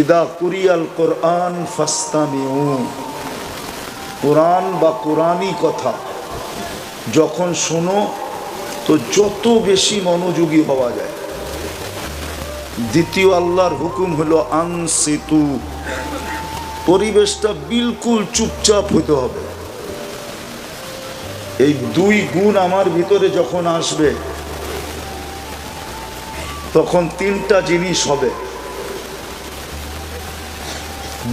ইদা কুরিয়াল কোরআন কোরআন বা কোরআনই কথা। যখন শোনো, তো যত বেশি মনোযোগী হওয়া যায়। দ্বিতীয় আল্লাহর হুকুম হলো আনসিতু। পরিবেশটা বিলকুল চুপচাপ হতে হবে। এই দুই গুণ আমার ভিতরে যখন আসবে, তখন তিনটা জিনিস হবে।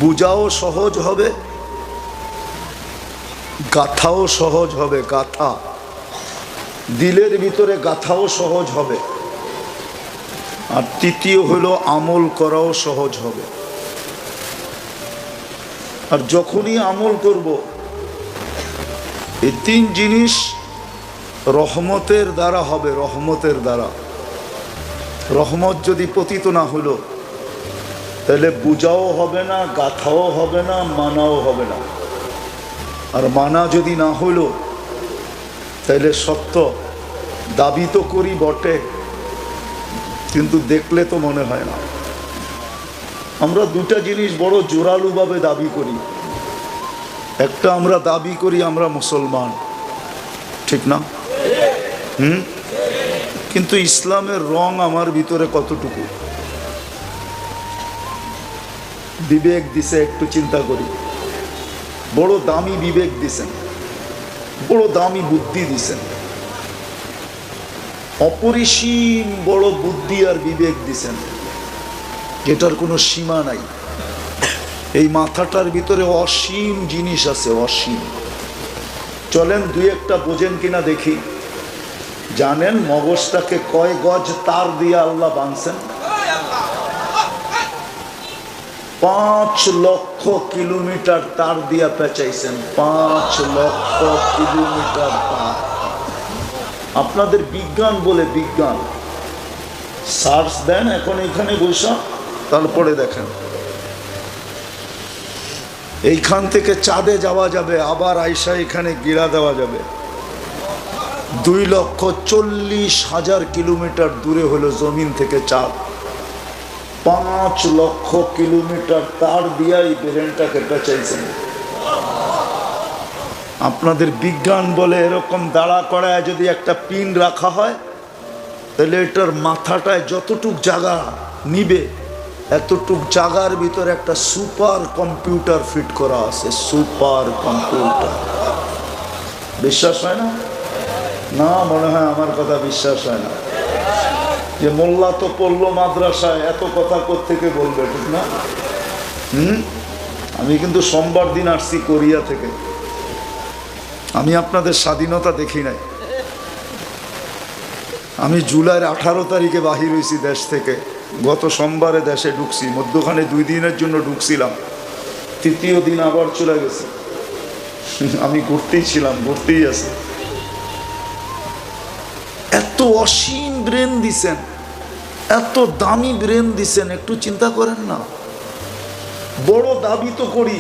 বুঝাও সহজ হবে, গাথাও সহজ হবে, গাথা। দিলের ভিতরে গাথাও সহজ হবে, আর তৃতীয় হলো আমল করাও সহজ হবে। আর যখনই আমল করব, এই তিন জিনিস রহমতের দ্বারা হবে, রহমতের দ্বারা। রহমত যদি পতিত না হলো তাহলে বুঝাও হবে না, গাথাও হবে না, মানাও হবে না। আর মানা যদি না হলো, তাহলে সত্য, দাবি তো করি বটে, কিন্তু দেখলে তো মনে হয় না। আমরা দুটা জিনিস বড় জোরালুভাবে দাবি করি। একটা আমরা দাবি করি, আমরা মুসলমান। ঠিক না? হুম? কিন্তু ইসলামের রং আমার ভিতরে কতটুকু? বিবেক দিছে, একটু চিন্তা করি। বড় দামি বিবেক দিছেন। বড় দামি বুদ্ধি দিছেন। অপরিসীম বড় বুদ্ধি আর বিবেক দিছেন। যেটার কোনো সীমা নাই। এই মাথাটার ভিতরে অসীম জিনিস আছে, অসীম। চলেন দুই একটা বোঝেন কিনা দেখি। জানেন মগজটাকে কয় গজ তার দিয়ে আল্লাহ বাঁধছেন পাঁচ লক্ষ কিলোমিটার তার দিয়া পেঁচাইছেন, পাঁচ লক্ষ কিলোমিটার তার। আপনাদের বিজ্ঞান বলে বিজ্ঞান। সার্চ দেন এখন এখানে বৈশা তারপরে দেখেন। এইখান থেকে চাঁদে যাওয়া যাবে, আবার আইসা এখানে গিরা দেওয়া যাবে। দুই লক্ষ চল্লিশ হাজার কিলোমিটার দূরে হলো জমিন থেকে চাঁদ। পাঁচ লক্ষ কিলোমিটার তার দিয়া এই ব্রেনটাকে পেঁচাইছেন। আপনাদের বিজ্ঞান বলে এরকম দাঁড়া করায় যদি একটা পিন রাখা হয়, তাহলে এটার মাথাটায় যতটুক জায়গা নিবে, এতটুক জায়গার ভিতরে একটা সুপার কম্পিউটার ফিট করা আছে, সুপার কম্পিউটার। বিশ্বাস হয় না? না, মনে হয় আমার কথা বিশ্বাস হয় না। যে মোল্লা তো পড়ল মাদ্রাসায়, এত কথা থেকে বলবে, ঠিক না? হুম? আমি কিন্তু সোমবার দিন আসছি কোরিয়া থেকে। আমি আপনাদের স্বাধীনতা দেখি নাই। আমি জুলাইয়ের আঠারো তারিখে বাহির হয়েছি দেশ থেকে। গত সোমবারে দেশে ঢুকছি, মধ্যখানে দুই দিনের জন্য ঢুকছিলাম। তৃতীয় দিন আবার চলে গেছে। আমি ঘুরতেই ছিলাম, ঘুরতেই আছি। এত অসীম ব্রেন দিছেন। এত দামি ব্রেন দিছেন, একটু চিন্তা করেন না। বড় দাবি তো করি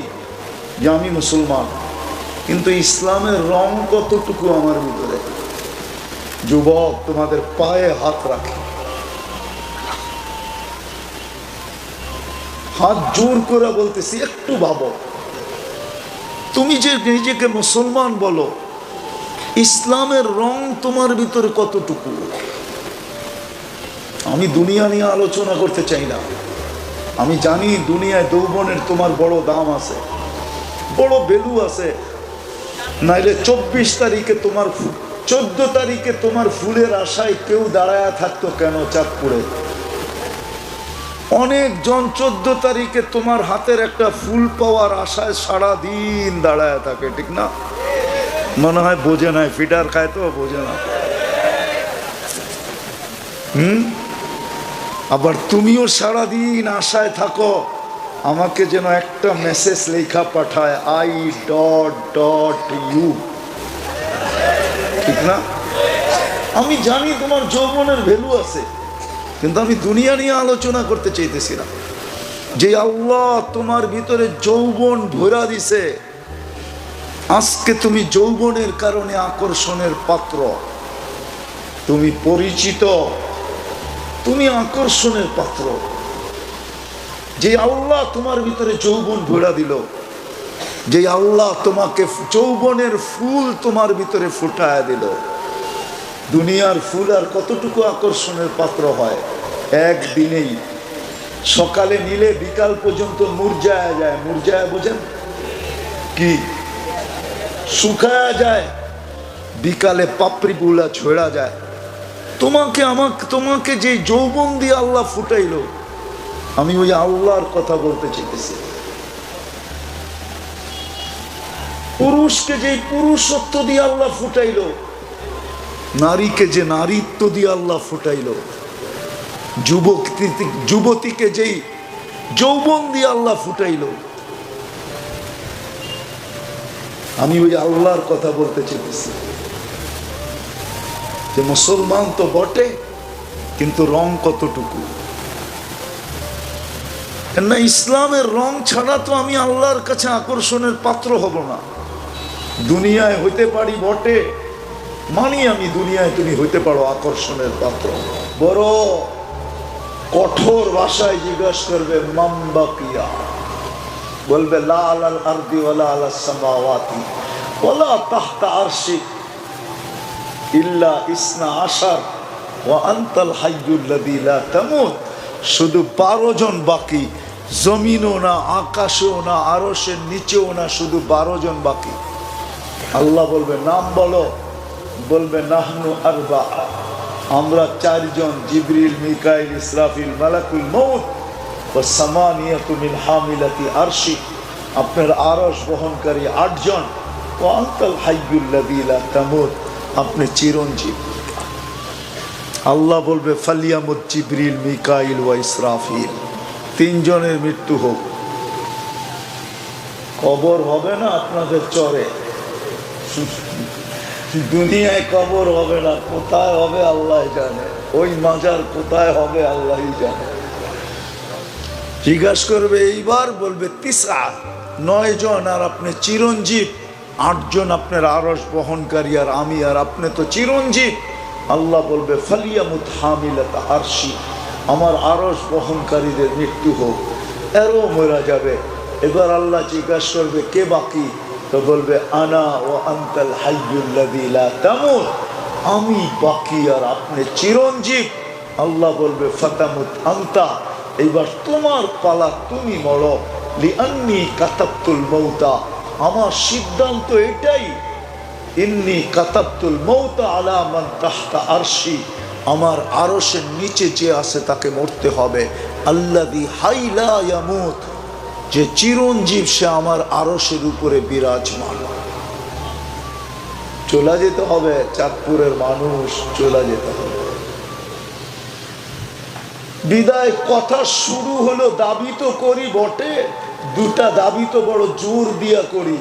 যে আমি মুসলমান, কিন্তু ইসলামের রং কতটুকু আমার ভিতরে? যুবক, তোমাদের পায়ে হাত রাখে। হাত জোর করে বলতেছি, একটু ভাবো। তুমি যে নিজেকে মুসলমান বলো, ইসলামের রং তোমার ভিতরে কতটুকু? আমি দুনিয়া নিয়ে আলোচনা করতে চাই না। আমি জানি দুনিয়ায় যৌবনের তোমার বড় দাম আছে, বড় ভ্যালু আছে। নাইলে চব্বিশ তারিখে তোমার চোদ্দ তারিখে তোমার ফুলের আশায় কেউ দাঁড়ায় থাকতো কেন চাঁদপুরে? অনেকজন চোদ্দ তারিখে তোমার হাতের একটা ফুল পাওয়ার আশায় সারা দিন দাঁড়ায় থাকে, ঠিক না? মনে হয় বোঝে নাই, ফিডার খায় তো, বোঝে না। হুম? আবার তুমিও সারাদিন আশায় থাকো, আমাকে যেন একটা মেসেজ লেখা পাঠায় আই ডট ডট ইউ ঠিক না? আমি জানি তোমার যৌবনের ভ্যালু আছে, কিন্তু আমি দুনিয়া নিয়ে আলোচনা করতে চাইতেছি না। যে আল্লাহ তোমার ভিতরে যৌবন ভরা দিছে, আজকে তুমি যৌবনের কারণে আকর্ষণের পাত্র। তুমি পরিচিত তুমি আকর্ষণের পাত্র। যে আল্লাহ তোমার ভিতরে যৌবন ঘোরা দিল যে আল্লাহ তোমাকে যৌবনের ফুল তোমার ভিতরে ফুটায় দিল, দুনিয়ার ফুল আর কতটুকু আকর্ষণের পাত্র হয়? একদিনেই। সকালে নিলে বিকাল পর্যন্ত মুরজায়া যায়। মুরজায়া বোঝেন? কি? শুকায়া যায়। বিকালে পাপড়ি গুলা ঝোড়া যায়। তোমাকে আমাকে, তোমাকে যে যৌবন দিয়ে আল্লাহ ফুটাইলো, আমি ওই আল্লাহর কথা বলতে চাইতেছি। পুরুষকে যে পুরুষত্ব দিয়ে আল্লাহ ফুটাইলো, নারীকে যে নারীত্ব দিয়ে আল্লাহ ফুটাইলো যুবক যুবতীকে যেই যৌবন দিয়ে আল্লাহ ফুটাইলো, আমি ওই আল্লাহর কথা বলতে চেয়েছি যে মুসলমান তো বটে, কিন্তু রং কতটুকু? না ইসলামের রং ছাড়া তো আমি আল্লাহর কাছে আকর্ষণের পাত্র হব না। দুনিয়ায় হইতে পারি বটে, মানি আমি দুনিয়ায় তুমি হইতে পারো আকর্ষণের পাত্র। বড় কঠোর ভাষায় জিজ্ঞাসা করবে মাম্বা পিয়া বলবে, লা আলাল আরদি ওয়ালা আলাস সামাওয়াতি ওয়ালা তাহতা আরশি। ইল্লা ইসনা আশার, ওয়া আনতাল হাইয়ুল্লাযী লা তামুত। শুধু বারো জন বাকি, জমিনও না, আকাশেও না, আরশের নিচেও না, শুধু বারো জন বাকি। আল্লাহ বলবে, নাম বলো। বলবে, নাহনু আরবা। আমরা চারজন, জিবরিল, মিকাইল, ইসরাফিল, মালাকুল মৌত ও সামানিয়াতু মিন হামিলাতি আরশি। আপনার আরশ বহনকারী আটজন ও আঙ্কাল হাইয়ুল্লাযী লা তামুত। আপনি চিরঞ্জীব। আল্লাহ বলবে, ফালিয়ামুদ জিবরিল, মিকাইল ওয়া ইসরাফিল। তিনজনের মৃত্যু হোক। কবর হবে না আপনাদের চরে? দুনিয়ায় কবর হবে না, কোথায় হবে আল্লাহ জানে। ওই মাজার কোথায় হবে আল্লাহ জানে। জিজ্ঞাসা করবে, এইবার বলবে তিসা নয় জন আর আপনি চিরঞ্জীব। আটজন আপনার আরস বহনকারী আর আমি আর আপনি তো চিরঞ্জীব। আল্লাহ বলবে, ফালিয়ামুত হামিলাতা আরশি। আমার আরস বহনকারীদের মৃত্যু হোক, এরও মরা যাবে। এবার আল্লাহ জিজ্ঞাসা করবে, কে বাকি? তো বলবে, আনা ও আন্তাল হাইয়ুল্লাদিলা তেমন আমি বাকি আর আপনি চিরঞ্জীব। আল্লাহ বলবে, ফতামুত আন্তা। এইবার তোমার পালা তুমি মরো। লি আন্নি কাতাপ্তুল মৌতা। আমার সিদ্ধান্ত এটাই। ইন্নি কাতাপ্তুল মৌতা আলামান তাহতা আরশি। আমার আরশের নিচে যে আছে তাকে মরতে হবে। আল্লাদি হাইলা ইয়ামুত। যে চিরঞ্জীব সে আমার আরশের উপরে বিরাজমান। চলে যেতে হবে, চাঁদপুরের মানুষ চলে যেতে হবে। বিদায়, কথা শুরু হলো, দাবি তো করি বটে। দুটা দাবি তো বড় জোর দিয়া করি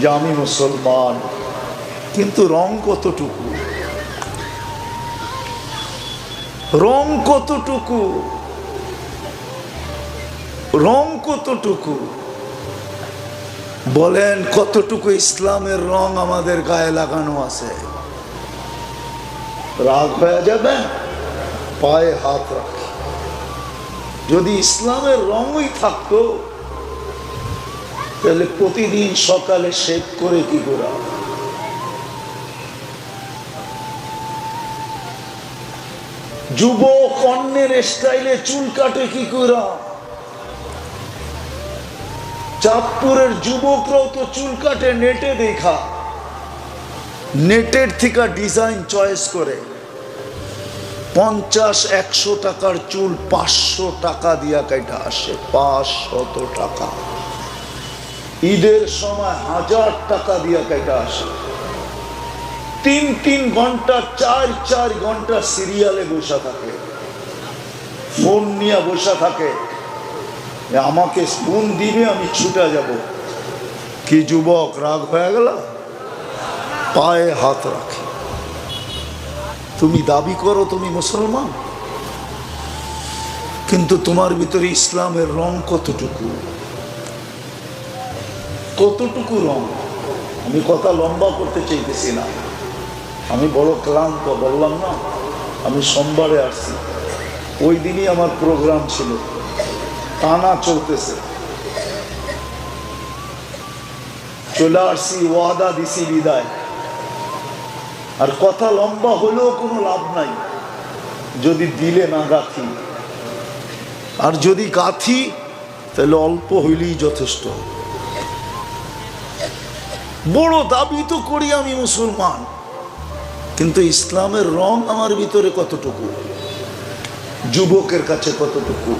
যে আমি মুসলমান। কিন্তু রং কতটুকু? রং কতটুকু? রং কতটুকু? বলেন, কতটুকু ইসলামের রং আমাদের গায়ে লাগানো আছে? রাগ হয়ে যাবে? পায়ে হাত রাখি যদি ইসলামের রঙই থাকতো, তাহলে প্রতিদিন সকালে শেভ করে কি করা? যুবক অন্যের স্টাইলে চুল কাটে কি করা? চাঁদপুরের যুবকরাও তো চুল কাটে, নেটে দেখা। নেটের থেকে ডিজাইন চয়েস করে। পঞ্চাশ, একশো টাকার চুল পাঁচশো টাকা দিয়া কেটে আসে, পাঁচশত টাকা। ঈদের সময় হাজার টাকা দিয়া কেটে আসে। তিন তিন ঘণ্টা, চার চার ঘণ্টা সিরিয়ালে বসা থাকে। ফোন নিয়ে বসা থাকে। আমাকে ফোন দিবে, আমি ছুটে যাব। কি যুবক, রাগ হয়ে গেল? পায়ে হাত রাখে। তুমি দাবি করো তুমি মুসলমান। কিন্তু তোমার ভিতরে ইসলামের রং কতটুকু? কতটুকু রং? আমি কথা লম্বা করতে চাইতেছি না। আমি বড় ক্লান্ত, বললাম না, আমি সোমবারে আসছি। ওই দিনই আমার প্রোগ্রাম ছিল। টানা চলতেছে। চলে আসছি ওয়াদা দিছি বিদায়। আর কথা লম্বা হলেও কোনো লাভ নাই। যদি দিলে না গাথি। আর যদি গাথি, তাহলে অল্প হইলেই যথেষ্ট। বড় দাবি তো করি আমি মুসলমান। কিন্তু ইসলামের রং আমার ভিতরে কতটুকু? যুবকের কাছে কতটুকু?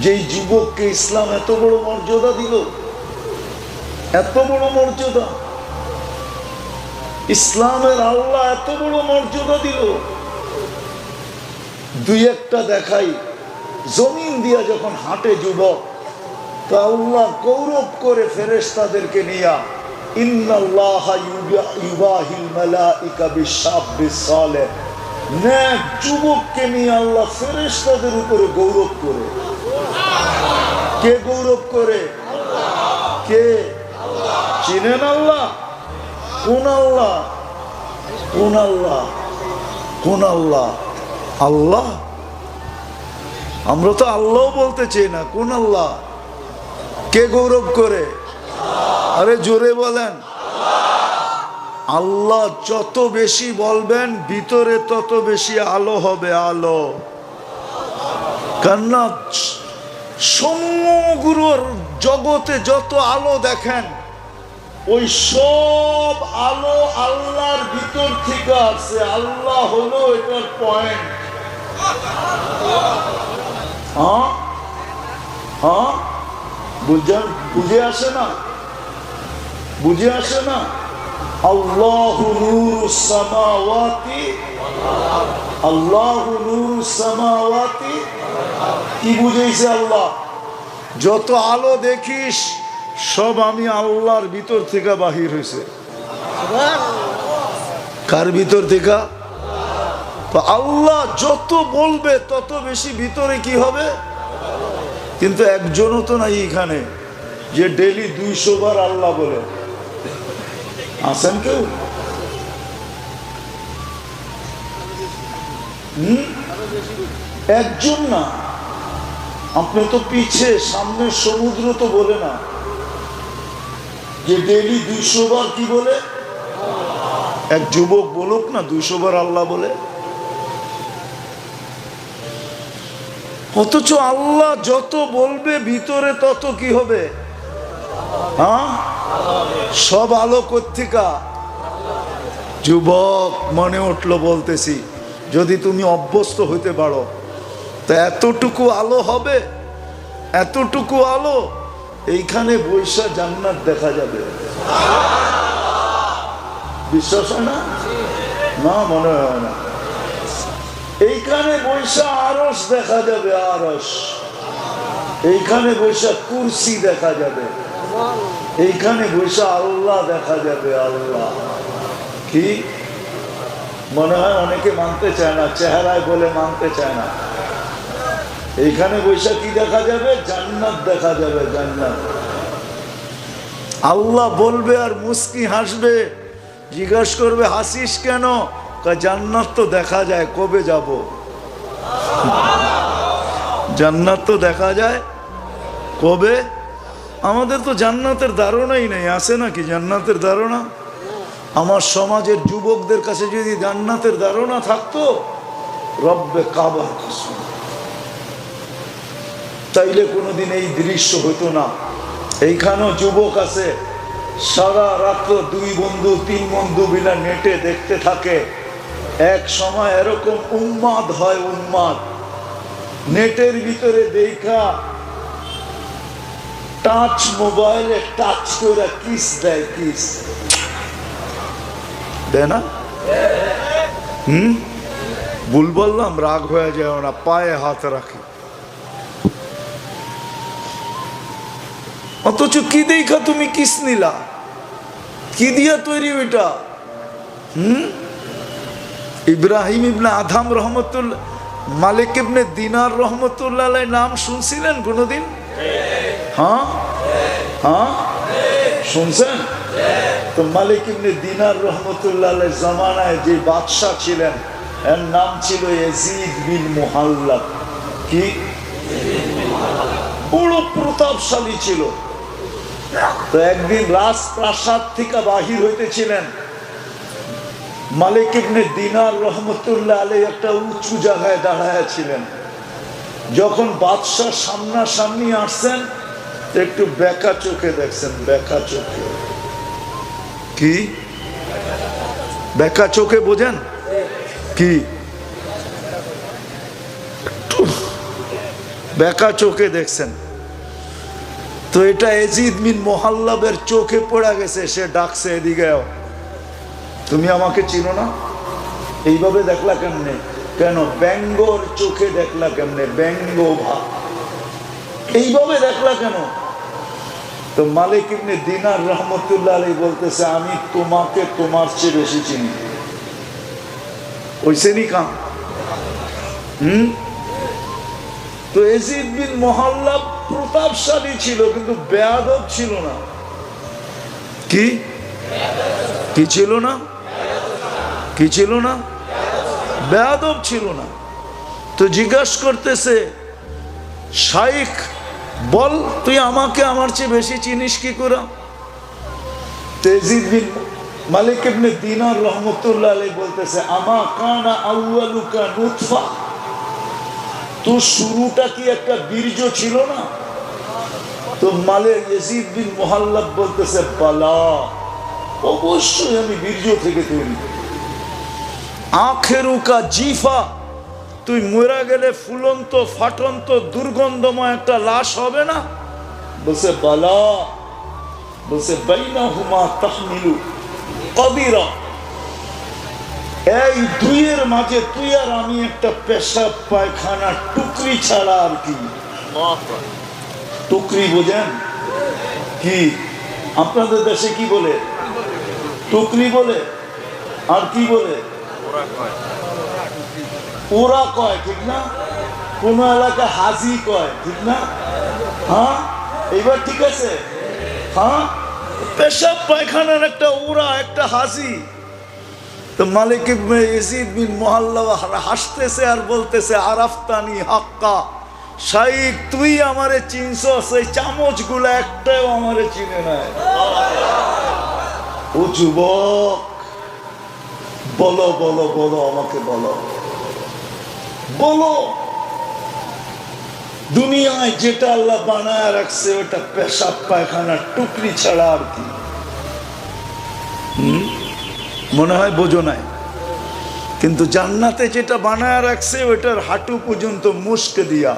যেই যুবককে ইসলাম এত বড় মর্যাদা দিল, এত বড় মর্যাদা ইসলামের আল্লাহ এত বড় মর্যাদা দিল। দুই একটা দেখাই, জমিন দিয়া যখন হাঁটে যুবক, তা আল্লাহ গৌরব করে নিয়া সালেহ। নেক যুবককে নিয়ে আল্লাহ উপরে গৌরব করে। কে গৌরব করে? কে? চিনেন আল্লাহ? কোন আল্লাহ? কোন আল্লাহ? কোন আল্লাহ? আল্লাহ? আমরা তো আল্লাহ বলতে চাই না। কোন আল্লাহ? কে গৌরব করে? আরে জোরে বলেন। আল্লাহ যত বেশি বলবেন, ভিতরে তত বেশি আলো হবে আলো। কেননা সমগ্র জগতে যত আলো দেখেন ওই সব আলো আল্লাহর ভিতর থেকে আছে। আল্লাহ হলো এটার পয়েন্ট হ্যাঁ? হ্যাঁ? বুঝেন বুঝে আসে না? বুঝে আসে না? আল্লাহ সামাওয়াতি আল্লাহ সামাওয়াতি। কি বুঝেছে আল্লাহ? যত আলো দেখিস সব আমি আল্লাহর ভিতর থেকে বাহির হয়েছে। কার ভিতর থেকে? আল্লাহ যত বলবে, তত বেশি ভিতরে কি হবে? কিন্তু একজনও তো নাই এখানে, যে ডেলি দুইশো বার আল্লাহ বলে। আছেন কেউ? একজন না। আপনি তো পিছে, সামনে সমুদ্র তো বলে না। যে ডেলি দুইশো বার কি বলে? এক যুবক বলুক না, দুইশো বার আল্লাহ বলে। অথচ আল্লাহ যত বলবে, ভিতরে তত কি হবে? হ্যাঁ? সব আলো কর্তিকা যুবক মনে উঠল বলতেছি, যদি তুমি অভ্যস্ত হইতে পারো, তা এতটুকু আলো হবে? এতটুকু আলো এইখানে বৈশা জান্নাত দেখা যাবে। বিশ্বাস হয় না? না, মনে হয় না। এইখানে বৈশা আরস দেখা যাবে আরস এইখানে বৈশা কুরসি দেখা যাবে। এইখানে বৈশা আল্লাহ দেখা যাবে, আল্লাহ। কি? মনে হয় অনেকে মানতে চায় না, চেহারায় বলে মানতে চায় না। এইখানে বৈশা কি দেখা যাবে? জান্নাত দেখা যাবে, জান্নাত। আল্লাহ বলবে আর মুস্কি হাসবে। জিজ্ঞাসা করবে, হাসিস কেন? জান্নাত তো দেখা যায়, কবে যাব? জান্নাত তো দেখা যায়, কবে? আমাদের তো জান্নাতের ধারণাই নেই, আছে নাকি জান্নাতের ধারণা? আমার সমাজের যুবকদের কাছে যদি জান্নাতের ধারণা থাকতো, রব্বে কাবার কসম তাইলে কোনোদিন এই দৃশ্য হতো না। এইখানেও যুবক আছে, সারা রাত্র দুই বন্ধু, তিন বন্ধু বিনা নেটে দেখতে থাকে। এক সময় এরকম উন্মাদ হয়, উন্মাদ। নেটের ভিতরে দেখা টাচ মোবাইলে টাচ করে কিস দেয় কিস। দেয় না? হুম? ভুল বললাম, রাগ হয়ে যায় না, পায়ে হাত রাখি। অথচ কি দেখা তুমি কিস নিলা? কি দিয়া তৈরি ওইটা? হুম? ইব্রাহিম ইবনে আধাম রহমতুল্লাহ মালিক ইবনে দিনার রহমতুল্লাহ নাম শুনছিলেন কোনোদিন? হ্যাঁ? হ্যাঁ? শুনছেন? তো মালিক ইবনে দিনার রহমতুল্লাহ জামানায় যে বাদশাহ ছিলেন, এর নাম ছিল এজিদ বিন মুহাল্লাব কি? বড় প্রতাপশালী ছিল। তো একদিন রাজপ্রাসাদ থেকে বাহির হইতেছিলেন। মালিক ইবনে দিনার রহমতুল্লাহ আলী একটা উঁচু জায়গায় দাঁড়ায় ছিলেন। যখন বাদশাহ সামনাসামনি আসছেন, একটু বেকা চোখে দেখছেন, বেকা চোখে। কি? বেকা চোখে বোঝেন? কি? বেকা চোখে দেখছেন। তো এটা এজিদ মিন মোহাল্লাবের চোখে পড়া গেছে, সে ডাকছে এদিকে তুমি আমাকে চিনো না? এইভাবে দেখলা কেমনে? কেন? ব্যঙ্গর চোখে দেখলা কেমনে? ব্যঙ্গ ভাব এইভাবে দেখলা কেন? তো মালিক ইবনে দিনার রহমতুল্লাহ আলী বলতেছে, আমি তোমাকে তোমার চেয়ে বেশি চিনি। ওইসে নি কাম হুম? তো এজিদ বিন মহল্লা প্রতাপশালী ছিল কিন্তু বেয়াদব ছিল না। কি? কি ছিল না? কি ছিল না? বেয়াদব ছিল না। তো জিজ্ঞাসা করতেছে শাইখ বল তুই আমাকে আমার চেয়ে বেশি চিনিস কি করে? তেজিদ বিন মালিক ইবনে দিনার রহমতুল্লাহ বলতেছে আমা কানা আউয়ালুকা নুতফা? তোর শুরুটা কি একটা বীর্য ছিল না? তো মালিক ইয়াজিদ বিন মুহাল্লাব বলতেছে, বালা, অবশ্যই আমি বীর্য থেকে তৈরি। আখেরুকা জিফা, তুই মরা গেলে ফুলন্ত, ফাটন্ত, দুর্গন্ধময় একটা লাশ হবে না? বলছে, বালা। বলছে বাইনা হুমা তাহমিলু কবিরা। এই দুইয়ের মাঝে তুই আর আমি একটা পেশাব পায়খানা টুকরি ছাড়া আর কি? টুকরি বোঝেন? কি? আপনাদের দেশে কি বলে? টুকরি বলে? আর কি বলে? ওরা কয়, ঠিক না? কোন এলাকা হাজি কয়, ঠিক না? হ্যাঁ? এইবার ঠিক আছে? হ্যাঁ? পেশাব পায়খানার একটা ওরা, একটা হাজি। তো মালিক ইবনে বিন মুহাল্লা হাসতেছে আর বলতেছে, আরাফতানি হাক্কা। শাইক তুই আমারে চিনছ? সেই চামচগুলো একটাও আমারে চিনে নাই। ও যুবক, বলো বলো বলো, আমাকে বলো। বলো। দুনিয়ায় যেটা আল্লাহ বানায় রাখছে, ওটা পেশাব পায়খানা টুকরি ছাড়া আর কি? মনে হয় বোঝো নাই। কিন্তু জান্নাতে যেটা বানায় রাখছে ওটার হাঁটু পর্যন্ত মুস্ক দিয়া।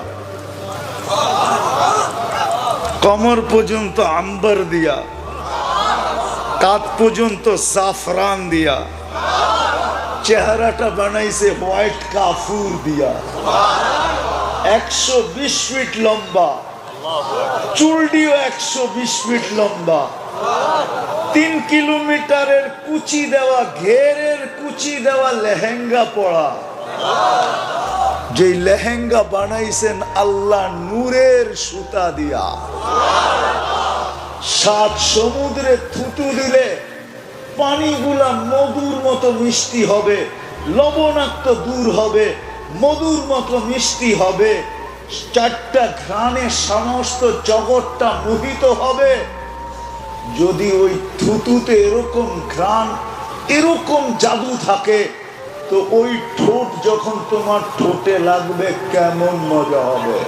কমর পর্যন্ত আম্বার দিয়া। কাত পর্যন্ত সাফরান দিয়া। চেহারাটা বানাইছে হোয়াইট কাফুর দিয়া। একশো বিশ ফিট লম্বা। চুলটিও একশো বিশ ফিট লম্বা। তিন কিলোমিটারের কুচি দেওয়া ঘেরের কুচি দেওয়া লেহেঙ্গা পড়া। যে লেহেঙ্গা বানাইছেন আল্লাহ নূরের সুতা দিয়া। সাত সমুদ্রে থুতু দিলে পানিগুলা মধুর মতো মিষ্টি হবে, লবণাক্ত দূর হবে, মধুর মতো মিষ্টি হবে। চারটা ঘ্রাণে সমস্ত জগৎটা মোহিত হবে। যদি ওই থুতুতে এরকম ঘ্রাণ, এরকম জাদু থাকে, তো ওই ঠোঁট যখন তোমার ঠোঁটে লাগবে, কেমন মজা হবে?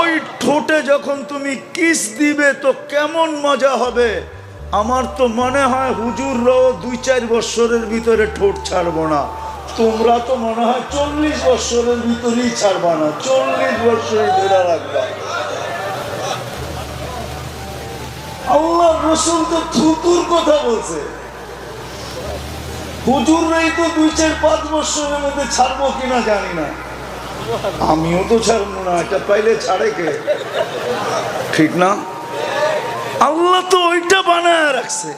ওই ঠোঁটে যখন তুমি কিস দিবে, তো কেমন মজা হবে? আমার তো মনে হয় হুজুররাও দুই চার বছরের ভিতরে ঠোঁট ছাড়বো না। তোমরা তো মনে হয় চল্লিশ বছরের ভিতরেই ছাড়বা না, চল্লিশ বছরে ধরে রাখবা। আল্লাহ রসুল তো থুতুর কথা বলছে। হুজুররাই তো দুই চার পাঁচ বছরের মধ্যে ছাড়বো কিনা জানি না। আমিও তো ছাড়বো না, এটা পাইলে ছাড়ে কে? ঠিক না? আল্লাহ তো ওইটা বানায় রাখছে।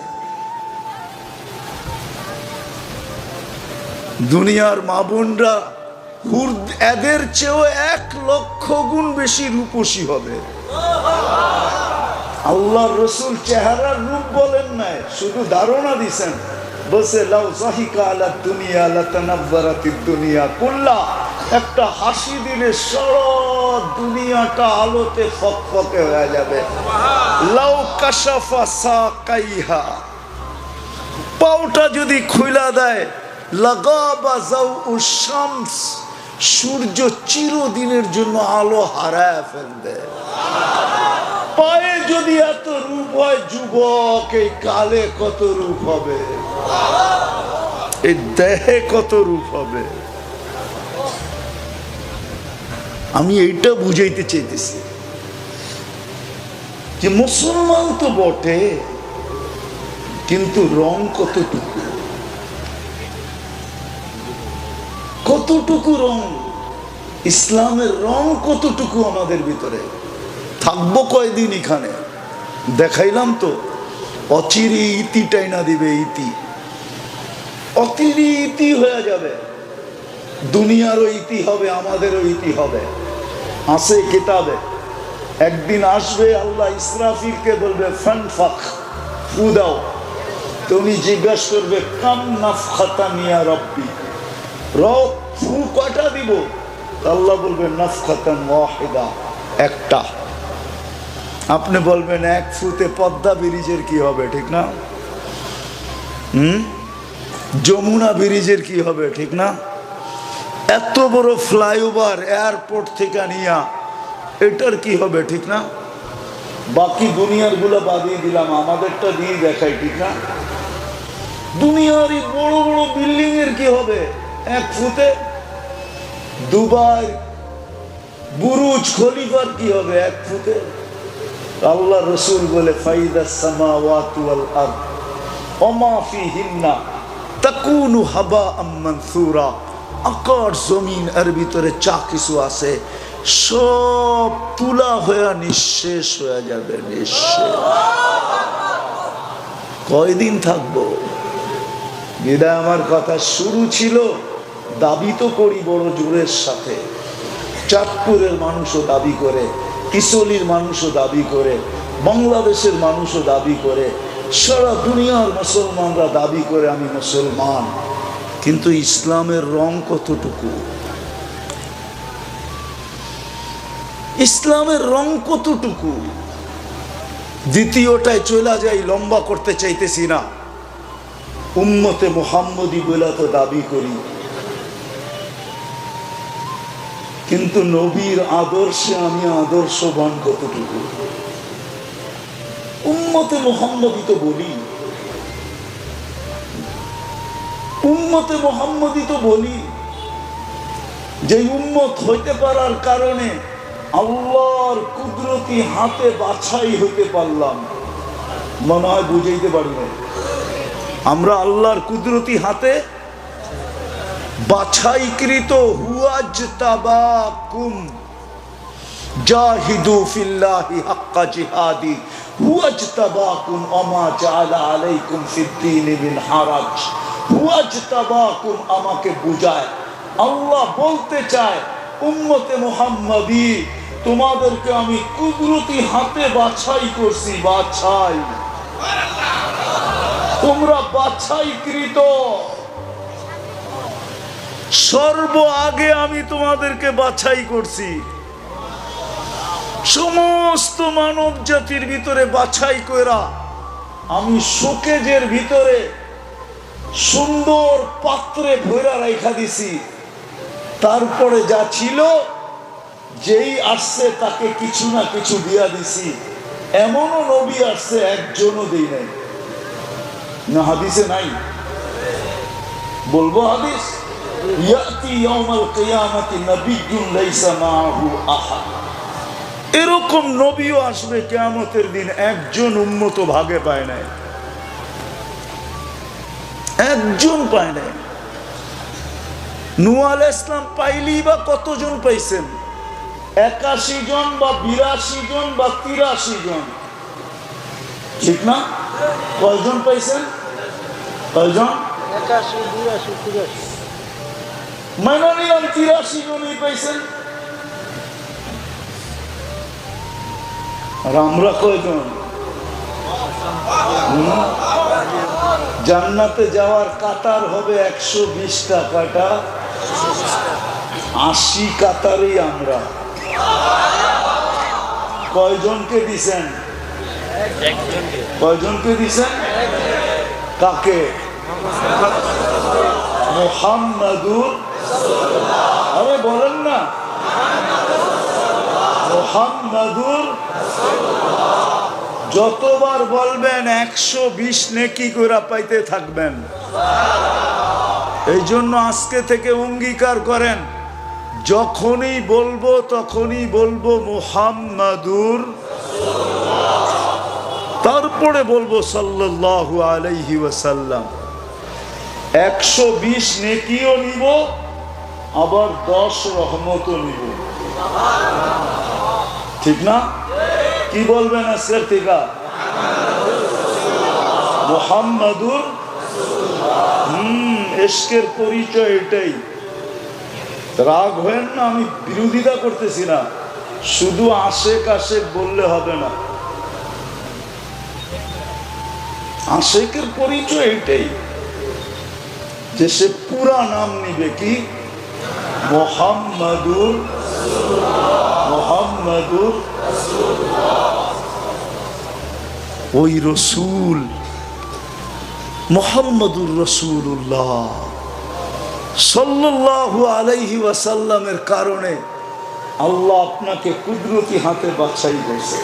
দুনিয়ার মা বোনরা এদের চেয়েও এক লক্ষ গুণ বেশি রূপসী হবে। আল্লাহ রসুল চেহারার রূপ বলেন নাই, শুধু ধারণা দিছেন। বসে লাউ জাহিকা আলা দুনিয়া লাতানাব্বারাতি দুনিয়া কুল্লা। একটা হাসি দিলে দুনিয়াটা আলোতে ফকফকে হয়ে যাবে। লাউ কাশাফা পাউটা যদি খুইলা দেয়, লাগাবা যাও শামস। সূর্য চিরদিনের জন্য আলো হারায় ফেলবে। পায়ে যদি এত রূপ হয়, যুবক, এই কালে কত রূপ হবে? এই দেহে কত রূপ হবে? আমি এইটা বুঝাইতে চাইতেছি যে মুসলমান তো বটে, কিন্তু রং কতটুকু? কতটুকু রং? ইসলামের রং কতটুকু আমাদের ভিতরে? থাকব কয়দিন এখানে? দেখাইলাম তো। অচিরি ইতি টাইনা দিবে ইতি। অতিরি ইতি হয়ে যাবে। দুনিয়ারও ইতি হবে, আমাদেরও ইতি হবে। আসে কিতাবে। একদিন আসবে, আল্লাহ ইসরাফিলকে বলবে ফান ফাক ফু দাও। তুমি জিজ্ঞাসা করবে, কাম নাফখাতা নিয়া রব্বি? রব ফু কটা দিব? আল্লাহ বলবে, নাফখাতান ওয়াহিদা, একটা। আপনি বলবেন এক ফুতে পদ্মা ব্রিজের কি হবে, ঠিক না? হুম? যমুনা ব্রিজের কি হবে, ঠিক না? এত বড় ফ্লাইওভার এয়ারপোর্ট থেকে নিয়া, এটার কি হবে, ঠিক না? বাকি দুনিয়ারগুলো বাদিয়ে দিলাম, আমাদেরটা দিয়ে দেখাই, ঠিক না? দুনিয়ার এই বড় বড় বিল্ডিং এর কি হবে, এক ফুতে দুবাই বুরুজ খলিফার কি হবে, এক ফুতে আল্লাহ রসুল বলে, ফাইদা ফিহিন্না তাকুনু হাবা জমিন এর ভিতরে চা কিছু আছে, সব তুলা হয়ে নিঃশেষ হয়ে যাবে, নিঃশেষ। কয়দিন থাকব? বিদায় আমার কথা শুরু ছিল, দাবি তো করি বড় জোরের সাথে। চাঁদপুরের মানুষও দাবি করে কিশোলির মানুষও দাবি করে, বাংলাদেশের মানুষও দাবি করে, সারা দুনিয়ার মুসলমানরা দাবি করে আমি মুসলমান। কিন্তু ইসলামের রং কতটুকু? ইসলামের রং কতটুকু? দ্বিতীয়টায় চলে যাই, লম্বা করতে চাইতেছি না। উম্মতে মোহাম্মদী বলে তো দাবি করি। কিন্তু নবীর আদর্শে আমি আদর্শবান কতটুকু? উম্মতে মোহাম্মদী তো বলি। উম্মতে মোহাম্মদী তো বলি যে উম্মত হইতে পারার কারণে আল্লাহর কুদরতি হাতে বাছাই হইতে পারলাম। মনে হয় বুঝাইতে পারি না আমরা আল্লাহর কুদরতি হাতে বাছাইকৃত হুয়াজ তাবাকুম জাহিদু ফিল্লাহি হাক্কা জিহাদি। হুয়াজ তাবাকুম আমা জাআলা আলাইকুম ফিদ্দীনি মিন হারাজ। হুয়াজ তাবাকুম আমাকে বুঝায়। আল্লাহ বলতে চায়, উম্মতে মুহাম্মাদি, তোমাদেরকে আমি কুদরতি হাতে বাছাই করছি, বাছাই। তোমরা বাছাইকৃত। সর্ব আগে আমি তোমাদেরকে বাছাই করছি। সমস্ত মানব জাতির ভিতরে বাছাই করা আমি শোকেজের ভিতরে সুন্দর পাত্রে ভৈরা রেখা দিছি। তারপরে যা ছিল, যেই আসছে তাকে কিছু না কিছু দিয়া দিছি। এমনও নবী আসছে, একজনও দিই নাই। না হাদিসে নাই? বলব হাদিস? এরকম নবীও আসবে কিয়ামতের দিন, একজন উম্মত ভাগে পায় নাই। একজন পায় নাই। আলাইহিস ইসলাম পাইলি বা কতজন পাইছেন? একাশি জন বা বিরাশি জন বা তিরাশি জন। ঠিক না? কয়জন পাইছেন? কয়জন? একাশি, বিরাশি, তিরাশি। মেনে নিলাম তিরাশি জনই পাইছেন আর আমরা কয়জন? জান্নাতে যাওয়ার কাতার হবে একশো বিশ টাকাটা। আশি কাতারই আমরা। কয়জনকে দিছেন? কয়জনকে দিছেন? কাকে? মোহাম্মদুর আরে বলেন না। যতবার বলবেন একশো বিশ নেকি করে পাইতে থাকবেন। এই জন্য আজকে থেকে অঙ্গীকার করেন, যখনই বলব তখনই বলব মোহাম্মদুর। তারপরে বলব সাল্লাল্লাহু আলাইহি ওয়াসাল্লাম। একশো বিশ নেকিও নিব আবার দশ রহমতও নিব। ঠিক না? কি বলবেন আজকের থেকে মোহাম্মদুর হম এসকের পরিচয় এটাই। রাগ হয়েন না, আমি বিরোধিতা করতেছি না। শুধু আশেক আশেক বললে হবে না। আশেকের পরিচয় এটাই যে সে পুরা নাম নিবে কি? মোহাম্মদুর মোহাম্মদুর ওই রসুল, মোহাম্মদুর রসুল্লাহ সাল্লাল্লাহু আলাইহি ওয়াসাল্লামের কারণে আল্লাহ আপনাকে কুদরতি হাতে বাছাই করছে।